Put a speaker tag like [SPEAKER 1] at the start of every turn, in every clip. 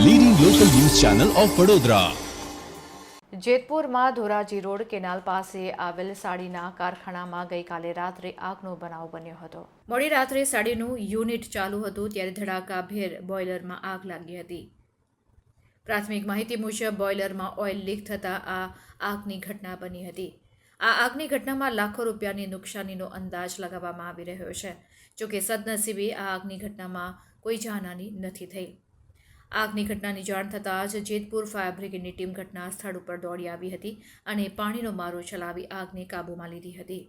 [SPEAKER 1] Channel of Vadodara
[SPEAKER 2] જેતપુરમાં Dhoraji road canal પાસે આવેલ સાડીના કારખાનામાં ગઈકાલે રાત્રે આગનો બનાવ બન્યો હતો. મોડી રાત્રે સાડીનું યુનિટ ચાલુ હતું ત્યારે ધડાકાભેર બોઇલરમાં આગ લાગી હતી. પ્રાથમિક માહિતી મુજબ બોઇલરમાં ઓઇલ લીક થતાં આ આગની ઘટના બની હતી. આ આગની ઘટનામાં લાખો રૂપિયાની નુકસાનીનો અંદાજ લગાવવામાં આવી રહ્યો છે. જોકે સદનસીબે આ આગની ઘટનામાં કોઈ જાનહાની નથી થઈ. આગની ઘટનાની જાણ થતાં જ જેતપુર ફાયર બ્રિગેડની ટીમ ઘટના સ્થળ ઉપર દોડી આવી હતી અને પાણીનો મારો ચલાવી આગને કાબૂમાં લીધી હતી.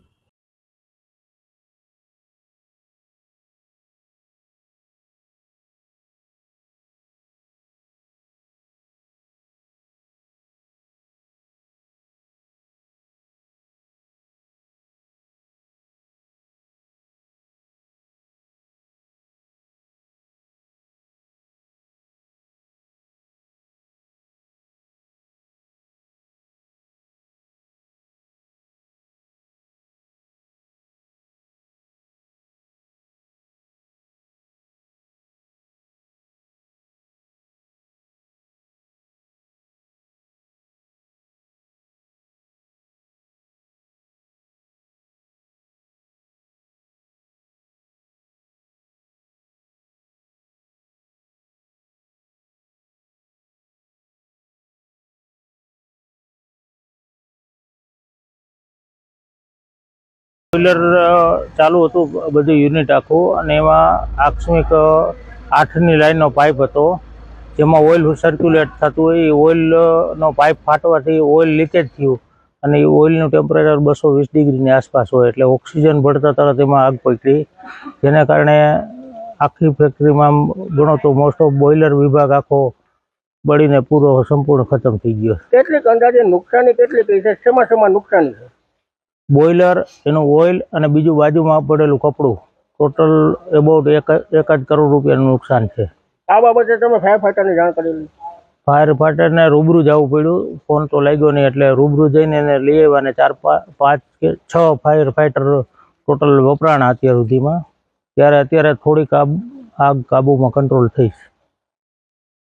[SPEAKER 3] બોઈલર ચાલુ હતું બધું યુનિટ આખું. અને એમાં આકસ્મિક અ, આઠની લાઇનનો પાઇપ હતો જેમાં ઓઇલ સર્ક્યુલેટ થતું હોય. એ ઓઇલનો પાઇપ ફાટવાથી ઓઇલ લીકેજ થયું. અને એ ઓઇલનું ટેમ્પરેચર બસો વીસ ડિગ્રીની આસપાસ હોય. એટલે ઓક્સિજન ભળતા તરત એમાં આગ પકડી. જેના કારણે આખી ફેક્ટરીમાં ગણો તો મોસ્ટ ઓફ બોઇલર વિભાગ આખો બળીને પૂરો સંપૂર્ણ ખતમ થઈ ગયો.
[SPEAKER 4] કેટલીક અંદાજે નુકસાની કેટલી કઈ છે? નુકસાની છે?
[SPEAKER 3] બોઇલર એનું ઓઇલ અને બીજું બાજુમાં પડેલું કપડું. ટોટલ એબાઉટ એક એક જ કરોડ રૂપિયાનું નુકસાન છે.
[SPEAKER 4] આ બાબતે તમે ફાયર ફાઈટરને જાણ કરેલી
[SPEAKER 3] ફાયર ફાઈટરને રૂબરૂ જવું પડ્યું. ફોન તો લાગ્યો નહીં એટલે રૂબરૂ જઈને એને લઈ આવ્યા અને ચાર પાંચ કે છ ફાયર ફાઈટર ટોટલ વપરાણા અત્યાર સુધીમાં. ત્યારે અત્યારે થોડીક આગ કાબૂમાં કંટ્રોલ થઈ છે.